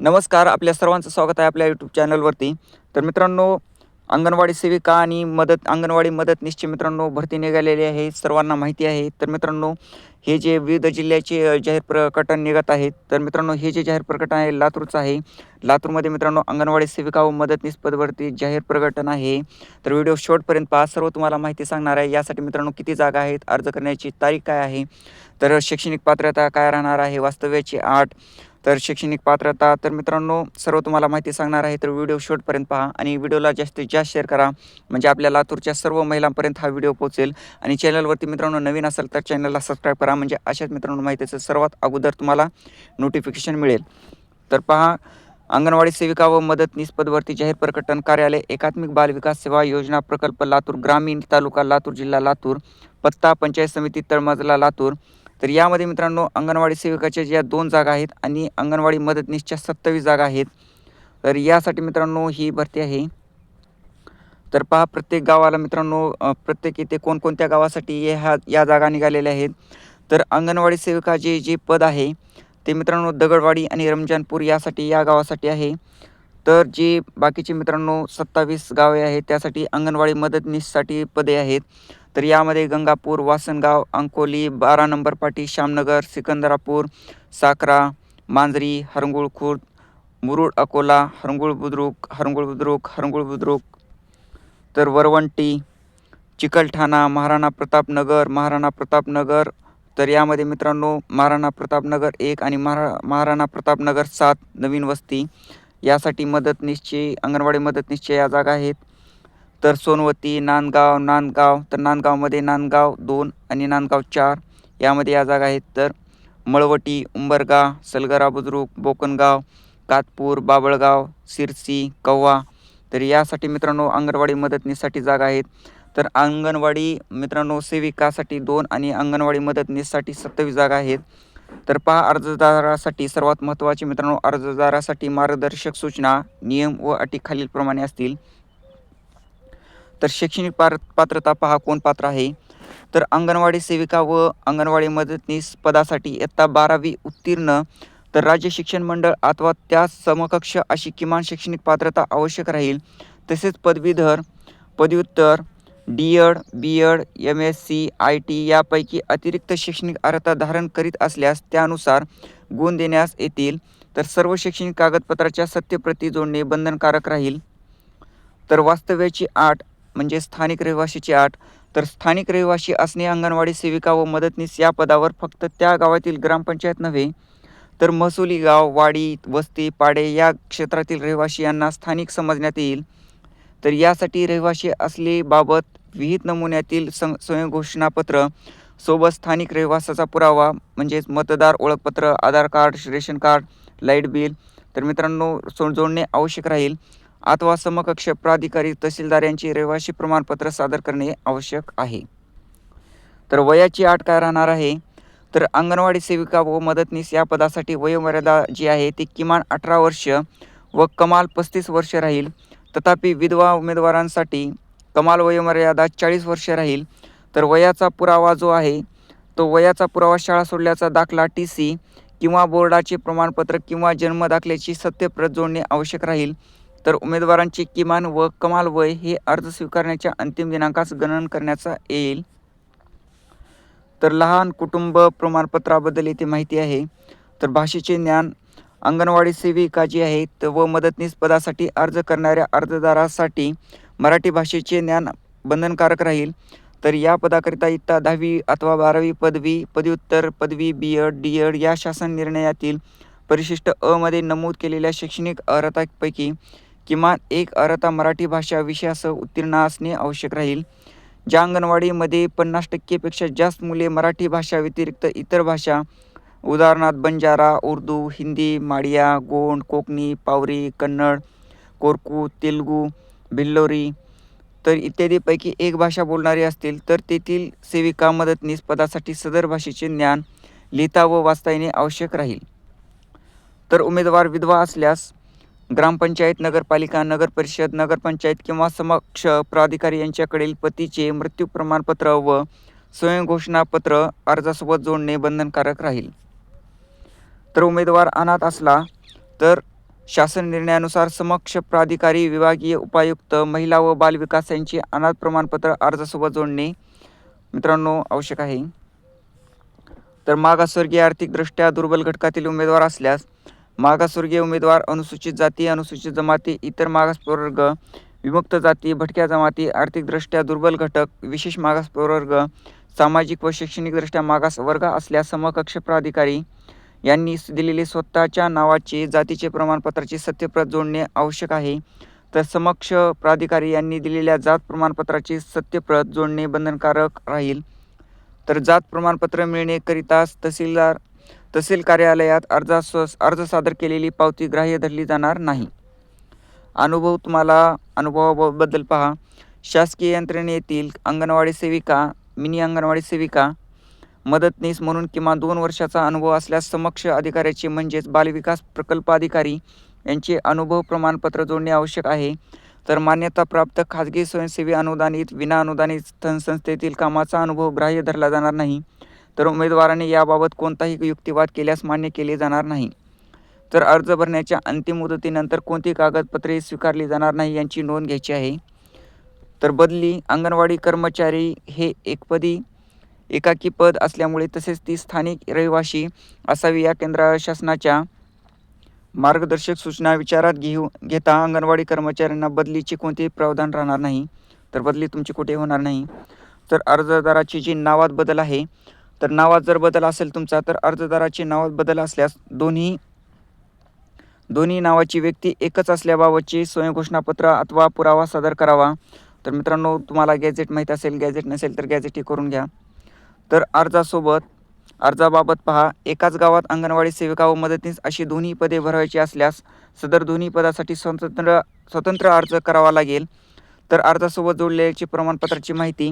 नमस्कार आपल्या सर्वांचं स्वागत आहे आपल्या यूट्यूब चॅनलवरती. तर मित्रांनो अंगणवाडी सेविका आणि मदत अंगणवाडी मदत निश्चित मित्रांनो भरती निघालेली आहे सर्वांना माहिती आहे. तर मित्रांनो हे जे विविध जिल्ह्याचे जाहीर प्रकटन निघत आहेत तर मित्रांनो हे जे जाहीर प्रकटन आहे लातूरचं आहे. लातूरमध्ये मित्रांनो अंगणवाडी सेविका व मदतनीस पदवरती जाहीर प्रकटन आहे. तर व्हिडिओ शेवटपर्यंत पहा सर्व तुम्हाला माहिती सांगणार आहे. यासाठी मित्रांनो किती जागा आहेत अर्ज करण्याची तारीख काय आहे? तर शैक्षणिक पात्रता काय राहणार आहे? वास्तव्याची आठ तर शैक्षणिक पात्रता तर मित्रांनो सर्व तुम्हाला माहिती सांगणार आहे तर व्हिडिओ शेवटपर्यंत पहा आणि व्हिडिओला जास्तीत जास्त शेअर करा. म्हणजे आपल्या लातूरच्या सर्व महिलांपर्यंत हा व्हिडिओ पोहोचेल आणि चॅनलवरती मित्रांनो नवीन असेल तर चॅनलला सबस्क्राईब करा. म्हणजे अशाच मित्रांनो माहितीचं सर्वात अगोदर तुम्हाला नोटिफिकेशन मिळेल. तर पहा अंगणवाडी सेविका व मदतनीस पदवरती जाहीर प्रकटन कार्यालय एकात्मिक बाल विकास सेवा योजना प्रकल्प लातूर ग्रामीण तालुका लातूर जिल्हा लातूर पत्ता पंचायत समिती तळमजला लातूर तर यामध्ये मित्रांनो अंगणवाडी सेविकाच्या ज्या दोन जागा आहेत आणि अंगणवाडी मदतनीसच्या सत्तावीस जागा आहेत. तर यासाठी मित्रांनो ही भरती आहे. तर पहा प्रत्येक गावाला मित्रांनो प्रत्येक इथे कोणकोणत्या गावासाठी ह्या या जागा निघालेल्या आहेत. तर अंगणवाडी सेविका जे जे पद आहे ते मित्रांनो दगडवाडी आणि रमजानपूर यासाठी या गावासाठी आहे. तर जे बाकीचे मित्रांनो सत्तावीस गावे आहेत त्यासाठी अंगणवाडी मदतनीससाठी पदे आहेत. तर यामध्ये गंगापूर वासनगाव अंकोली बारा नंबर पाटी श्यामनगर सिकंदरापूर साकरा मांजरी हरंगुळ खुर्द मुरुड अकोला हरंगुळ बुद्रुक हरंगुळ बुद्रुक हरंगुळ बुद्रुक. तर वरवंटी चिकलठाणा महाराणा प्रतापनगर महाराणा प्रतापनगर तर यामध्ये मित्रांनो महाराणा प्रतापनगर एक आणि महारा महाराणा प्रतापनगर सात नवीन वस्ती. यासाठी मदतनीसची अंगणवाडी मदतनीसच्या या जागा आहेत. तर सोनवती नांदगाव नांदगाव तर नांदगावमध्ये नांदगाव दोन आणि नांदगाव चार. यामध्ये या जागा आहेत तर मळवटी उंबरगा सलगरा बुद्रुक बोकनगाव कातपूर बाबळगाव सिरसी कव्वा. तर यासाठी मित्रांनो अंगणवाडी मदतनीससाठी जागा आहेत. तर अंगणवाडी मित्रांनो सेविकासाठी दोन आणि अंगणवाडी मदतनीससाठी सत्तावीस जागा आहेत. तर पहा अर्जदारासाठी सर्वात महत्त्वाचे मित्रांनो अर्जदारासाठी मार्गदर्शक सूचना नियम व अटी खालीलप्रमाणे असतील. तर शैक्षणिक पार पात्रता पहा कोण पात्र आहे. तर अंगणवाडी सेविका व अंगणवाडी मदतनीस पदासाठी इयत्ता बारावी उत्तीर्ण. तर राज्य शिक्षण मंडळ अथवा त्या समकक्ष अशी किमान शैक्षणिक पात्रता आवश्यक राहील. तसेच पदवीधर पदव्युत्तर D Ed B Ed M S C I T यापैकी अतिरिक्त शैक्षणिक अर्हता धारण करीत असल्यास त्यानुसार गुण देण्यास येतील. तर सर्व शैक्षणिक कागदपत्राच्या सत्यप्रती जोडणे बंधनकारक राहील. तर वास्तव्याची आठ म्हणजे स्थानिक रहिवाशीची आठ. तर स्थानिक रहिवाशी असणे अंगणवाडी सेविका व मदतनीस या पदावर फक्त त्या गावातील ग्रामपंचायत नव्हे तर महसुली गाव वाडी वस्ती पाडे या क्षेत्रातील रहिवाशी यांना स्थानिक समजण्यात येईल. तर यासाठी रहिवाशी असलेबाबत विहित नमुन्यातील सं स्वयंघोषणापत्र सोबत स्थानिक रहिवासाचा पुरावा म्हणजेच मतदार ओळखपत्र Aadhaar card ration card light bill तर मित्रांनो सो जोडणे आवश्यक राहील. अथवा समकक्ष प्राधिकारी तहसीलदार यांचे रहिवासी प्रमाणपत्र सादर करणे आवश्यक आहे. तर वयाची अट काय राहणार आहे? तर अंगणवाडी सेविका व मदतनीस या पदासाठी वयोमर्यादा जी आहे ती किमान अठरा वर्ष व कमाल पस्तीस वर्ष राहील. तथापि विधवा उमेदवारांसाठी कमाल वयोमर्यादा चाळीस वर्ष राहील. तर वयाचा पुरावा जो आहे तो वयाचा पुरावा शाळा सोडल्याचा दाखला टी सी किंवा बोर्डाचे प्रमाणपत्र किंवा जन्मदाखल्याची सत्यप्रत जोडणे आवश्यक राहील. तर उमेदवारांचे किमान व कमाल वय हे अर्ज स्वीकारण्याच्या अंतिम दिनांकास गणन करण्याचा येईल. तर लहान कुटुंब प्रमाणपत्राबद्दल येथे माहिती आहे. तर भाषेचे ज्ञान अंगणवाडी सेविका जी आहेत व मदतनीस पदासाठी अर्ज करणाऱ्या अर्जदारासाठी मराठी भाषेचे ज्ञान बंधनकारक राहील. तर या पदाकरिता इत्ता दहावी अथवा बारावी पदवी पदव्युत्तर पदवी बी एड डी एड या शासन निर्णयातील परिशिष्ट अ मध्ये नमूद केलेल्या शैक्षणिक अर्हतापैकी किमान एक अर्हता मराठी भाषा विषयासह उत्तीर्ण असणे आवश्यक राहील. ज्या अंगणवाडीमध्ये पन्नास टक्केपेक्षा जास्त मुले मराठी भाषा व्यतिरिक्त इतर भाषा उदाहरणार्थ बंजारा उर्दू हिंदी माडिया गोंड कोकणी पावरी कन्नड कोरकू तेलगू भिल्लोरी तर इत्यादीपैकी एक भाषा बोलणारे असतील तर तेथील सेविका मदतनीस पदासाठी सदर भाषेचे ज्ञान लिहिता व वाचता येणे आवश्यक राहील. तर उमेदवार विधवा असल्यास ग्रामपंचायत नगरपालिका नगरपरिषद नगरपंचायत किंवा समक्ष प्राधिकारी यांच्याकडील पतीचे मृत्यू प्रमाणपत्र व स्वयंघोषणापत्र अर्जासोबत जोडणे बंधनकारक राहील. तर उमेदवार अनाथ असला तर शासन निर्णयानुसार समक्ष प्राधिकारी विभागीय उपायुक्त महिला व बालविकास यांची अनाथ प्रमाणपत्र अर्जासोबत जोडणे मित्रांनो आवश्यक आहे. तर मागासवर्गीय आर्थिकदृष्ट्या दुर्बल घटकातील उमेदवार असल्यास मागासवर्गीय उमेदवार अनुसूचित जाती अनुसूचित जमाती इतर मागासप्रवर्ग विमुक्त जाती भटक्या जमाती आर्थिकदृष्ट्या दुर्बल घटक विशेष मागास प्रवर्ग सामाजिक व शैक्षणिकदृष्ट्या मागास वर्ग असल्यास समकक्ष प्राधिकारी यांनी दिलेले स्वतःच्या नावाचे जातीचे प्रमाणपत्राची सत्यप्रत जोडणे आवश्यक आहे. तर समक्ष प्राधिकारी यांनी दिलेल्या जात प्रमाणपत्राची सत्यप्रत जोडणे बंधनकारक राहील. तर जात प्रमाणपत्र मिळणेकरिता तहसीलदार तहसील कार्यालयात अर्जास अर्ज सादर केलेली पावती ग्राह्य धरली जाणार नाही. अनुभव तुम्हाला अनुभवाबद्दल पहा. शासकीय यंत्रणेतील अंगणवाडी सेविका मिनी अंगणवाडी सेविका मदतनीस म्हणून किमान दोन वर्षाचा अनुभव असल्यास समक्ष अधिकाऱ्याचे म्हणजेच बालविकास प्रकल्प अधिकारी यांचे अनुभव प्रमाणपत्र जोडणे आवश्यक आहे. तर मान्यताप्राप्त खाजगी स्वयंसेवी अनुदानित विना अनुदानित संस्थेतील कामाचा अनुभव ग्राह्य धरला जाणार नाही. तर उमेदवाराने याबाबत कोणताही युक्तिवाद केल्यास मान्य केले जाणार नाही. तर अर्ज भरण्याच्या अंतिम मुदतीनंतर कोणती कागदपत्रे स्वीकारली जाणार नाही यांची नोंद घ्यायची आहे. तर बदली अंगणवाडी कर्मचारी हे एकपदी एकाकी पद असल्यामुळे तसेच ती स्थानिक रहिवाशी असावी या केंद्र शासनाच्या मार्गदर्शक सूचना विचारात घेऊ घेता अंगणवाडी कर्मचाऱ्यांना बदलीचे कोणतेही प्रावधान राहणार नाही. तर बदली तुमची कुठे होणार नाही. तर अर्जदाराची जी नावात बदल आहे तर नावात जर बदल असेल तुमचा तर अर्जदाराची नावात बदल असल्यास दोन्ही दोन्ही नावाची व्यक्ती एकच असल्याबाबतची स्वयंघोषणापत्र अथवा पुरावा सादर करावा. तर मित्रांनो तुम्हाला गॅजेट माहीत असेल गॅजेट नसेल तर गॅजेटही करून घ्या. तर अर्जासोबत अर्जाबाबत पहा एकाच गावात अंगणवाडी सेविका व मदतनीस अशी दोन्ही पदे भरवायची असल्यास सदर दोन्ही पदासाठी स्वतंत्र स्वतंत्र अर्ज करावा लागेल. तर अर्जासोबत जोडलेल्याची प्रमाणपत्राची माहिती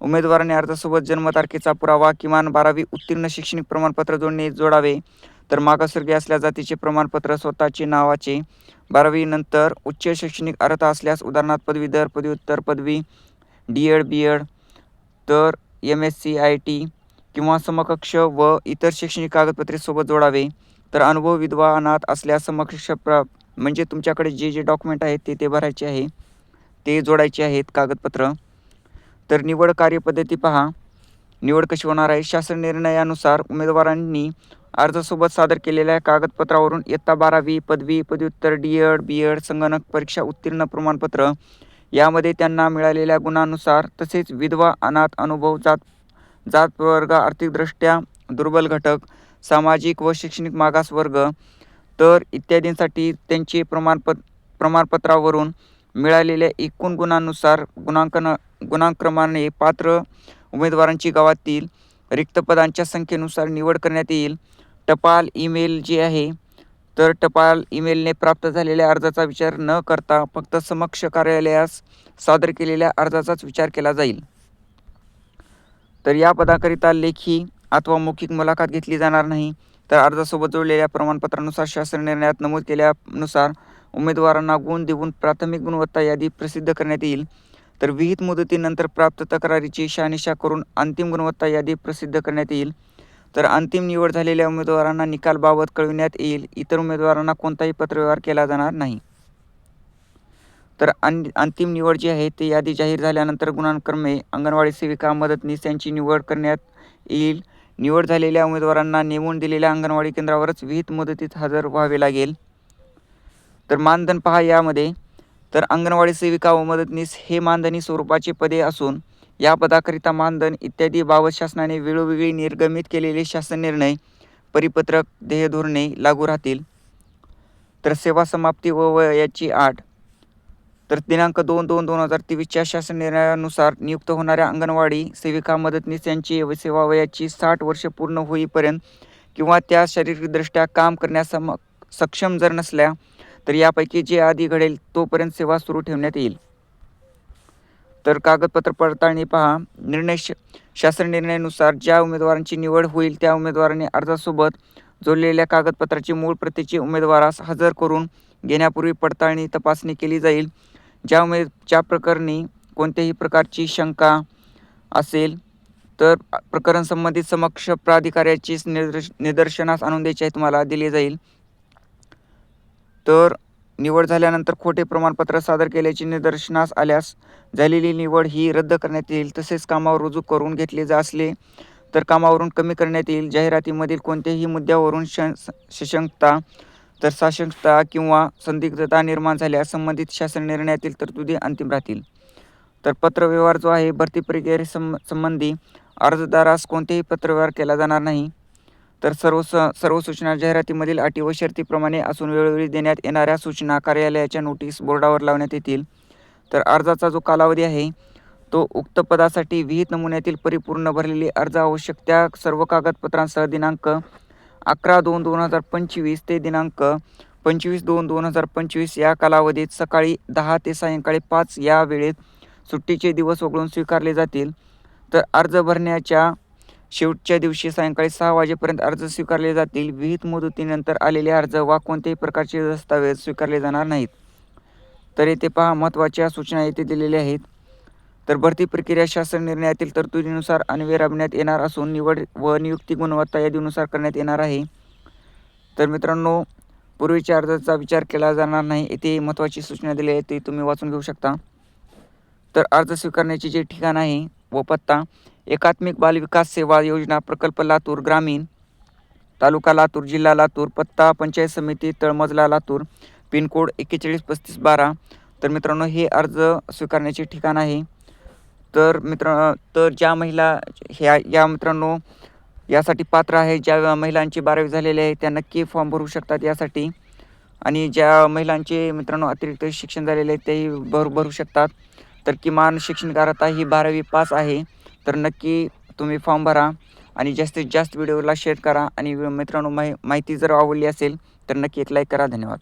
उमेदवाराने अर्जासोबत जन्मतारखेचा पुरावा किमान बारावी उत्तीर्ण शैक्षणिक प्रमाणपत्र जोडणे जोडावे. तर मागासवर्गीय असल्या जातीचे प्रमाणपत्र स्वतःचे नावाचे. बारावी नंतर उच्च शैक्षणिक अर्हता असल्यास उदाहरणार्थ पदवीधर पदव्युत्तर पदवी डी एड बी एड तर M S C I T किंवा समकक्ष व इतर शैक्षणिक कागदपत्रे सोबत जोडावे. तर अनुभव विधवा अनाथ असल्यास समकक्ष प्र म्हणजे तुमच्याकडे जे जे डॉक्युमेंट आहेत ते ते भरायचे आहे. ते जोडायचे आहेत कागदपत्र. तर निवड कार्यपद्धती पहा. निवड कशी होणार आहे? शासन निर्णयानुसार उमेदवारांनी अर्जासोबत सादर केलेल्या कागदपत्रावरून इयत्ता बारावी पदवी पदव्युत्तर डी एड बी एड संगणक परीक्षा उत्तीर्ण प्रमाणपत्र यामध्ये त्यांना मिळालेल्या गुणानुसार तसेच विधवा अनाथ अनुभव जात जात वर्ग आर्थिकदृष्ट्या दुर्बल घटक सामाजिक व शैक्षणिक मागास वर्ग तर इत्यादींसाठी त्यांचे प्रमाणपत प्रमाणपत्रावरून मिळालेल्या एकूण गुणांनुसार गुणांकन गुणांक्रमाने पात्र उमेदवारांची गावातील रिक्त पदांच्या संख्येनुसार निवड करण्यात येईल. टपाल ईमेल जे आहे तर टपाल ईमेलने प्राप्त झालेल्या अर्जाचा विचार न करता फक्त समक्ष कार्यालयास सादर केलेल्या अर्जाचाच विचार केला जाईल. तर या पदाकरिता लेखी अथवा मौखिक मुलाखत घेतली जाणार नाही. तर अर्जासोबत जोडलेल्या प्रमाणपत्रानुसार शासन निर्णयात नमूद केल्यानुसार उमेदवारांना गुण देऊन प्राथमिक गुणवत्ता यादी प्रसिद्ध करण्यात येईल. तर विहित मुदतीनंतर प्राप्त तक्रारीची शहानिशा करून अंतिम गुणवत्ता यादी प्रसिद्ध करण्यात येईल. तर अंतिम निवड झालेल्या उमेदवारांना निकालबाबत कळविण्यात येईल. इतर उमेदवारांना कोणताही पत्रव्यवहार केला जाणार नाही. तर अन अंतिम निवड जी आहे ती यादी जाहीर झाल्यानंतर गुणांक्रमे अंगणवाडी सेविका मदतनीस यांची निवड करण्यात येईल. निवड झालेल्या उमेदवारांना नेमून दिलेल्या अंगणवाडी केंद्रावरच विहित मुदतीत हजर व्हावे लागेल. तर मानधन पहा यामध्ये तर अंगणवाडी सेविका व मदतनीस हे मानधनी स्वरूपाचे पदे असून या पदाकरिता मानधन इत्यादी बाबत शासनाने वेळोवेळी निर्गमित केलेले शासन निर्णय परिपत्रक ध्येयधोरणे लागू राहतील. तर सेवा समाप्ती व वयाची आठ. तर दिनांक दोन दोन दोन हजार तेवीसच्या शासन निर्णयानुसार नियुक्त होणाऱ्या अंगणवाडी सेविका मदतनीस यांची सेवा वयाची साठ वर्ष पूर्ण होईपर्यंत किंवा त्या शारीरिकदृष्ट्या काम करण्यास सम सक्षम जर नसल्या तर यापैकी जे आधी घडेल तोपर्यंत सेवा सुरू ठेवण्यात येईल. तर कागदपत्र पडताळणी पहा. निर्णय शासन निर्णयानुसार ज्या उमेदवारांची निवड होईल त्या उमेदवाराने अर्जासोबत जोडलेल्या कागदपत्राची मूळ प्रतीची उमेदवारास हजर करून घेण्यापूर्वी पडताळणी तपासणी केली जाईल. ज्या उमेद ज्या प्रकरणी कोणत्याही प्रकारची शंका असेल तर प्रकरण संबंधित समक्ष प्राधिकाऱ्याची निदर्श निदर्शनास आणून द्यायची आहे तुम्हाला दिली जाईल. तर निवड झाल्यानंतर खोटे प्रमाणपत्र सादर केल्याचे निदर्शनास आल्यास झालेली निवड ही रद्द करण्यात येईल. तसेच कामावर रुजू करून घेतले जा असले तर कामावरून कमी करण्यात येईल. जाहिरातीमधील कोणत्याही मुद्द्यावरून श सशंकता तर साशंकता किंवा संदिग्धता निर्माण झाल्यास संबंधित शासन निर्णयातील तरतुदी अंतिम राहतील. तर पत्रव्यवहार जो आहे भरती प्रक्रिये सं संबंधी अर्जदारास कोणतेही पत्रव्यवहार केला जाणार नाही. तर सर्व स सर्व सूचना जाहिरातीमधील अटी व शर्तीप्रमाणे असून वेळोवेळी देण्यात येणाऱ्या सूचना कार्यालयाच्या नोटीस बोर्डावर लावण्यात येतील. तर अर्जाचा जो कालावधी आहे तो उक्त पदासाठी विहित नमुन्यातील परिपूर्ण भरलेली अर्ज आवश्यक त्या सर्व कागदपत्रांसह दिनांक अकरा दोन दोन हजार पंचवीस ते दिनांक पंचवीस दोन दोन हजार पंचवीस या कालावधीत सकाळी दहा ते सायंकाळी पाच या वेळेत सुट्टीचे दिवस वगळून स्वीकारले जातील. तर अर्ज भरण्याच्या शेवटच्या दिवशी सायंकाळी सहा वाजेपर्यंत अर्ज स्वीकारले जातील. विहित मुदतीनंतर आलेले अर्ज वा कोणत्याही प्रकारचे दस्तावेज स्वीकारले जाणार नाहीत. तर येथे पहा महत्त्वाच्या सूचना येथे दिलेल्या आहेत. तर भरती प्रक्रिया शासन निर्णयातील तरतुदीनुसार अन्वय राबविण्यात येणार असून निवड व नियुक्ती गुणवत्ता यादीनुसार करण्यात येणार आहे. तर मित्रांनो पूर्वीच्या अर्जाचा विचार केला जाणार नाही. येथे महत्त्वाची सूचना दिली आहे ती तुम्ही वाचून घेऊ शकता. तर अर्ज स्वीकारण्याचे जे ठिकाण आहे व पत्ता एकात्मिक बाल विकास सेवा योजना प्रकल्प लातूर ग्रामीण तालुका लातूर जिल्हा लातूर पत्ता पंचायत समिती तळमजला लातूर पिनकोड एक्केचाळीस पस्तीस बारा. तर मित्रांनो हे अर्ज स्वीकारण्याचे ठिकाण आहे. तर मित्र तर ज्या महिला ह्या या मित्रांनो यासाठी पात्र आहे ज्या महिलांची बारावी झालेली आहे त्या नक्की फॉर्म भरू शकतात यासाठी. आणि ज्या महिलांचे मित्रांनो अतिरिक्त शिक्षण झालेले आहे तेही भर भरू शकतात. तर किमान शैक्षणिक अर्हता ही बारावी पास आहे. तर नक्की तुम्ही फॉर्म भरा आणि जास्तीत जास्त व्हिडिओला शेअर करा. आणि मित्रांनो माहि माहिती जर आवडली असेल तर नक्की एक लाईक करा. धन्यवाद.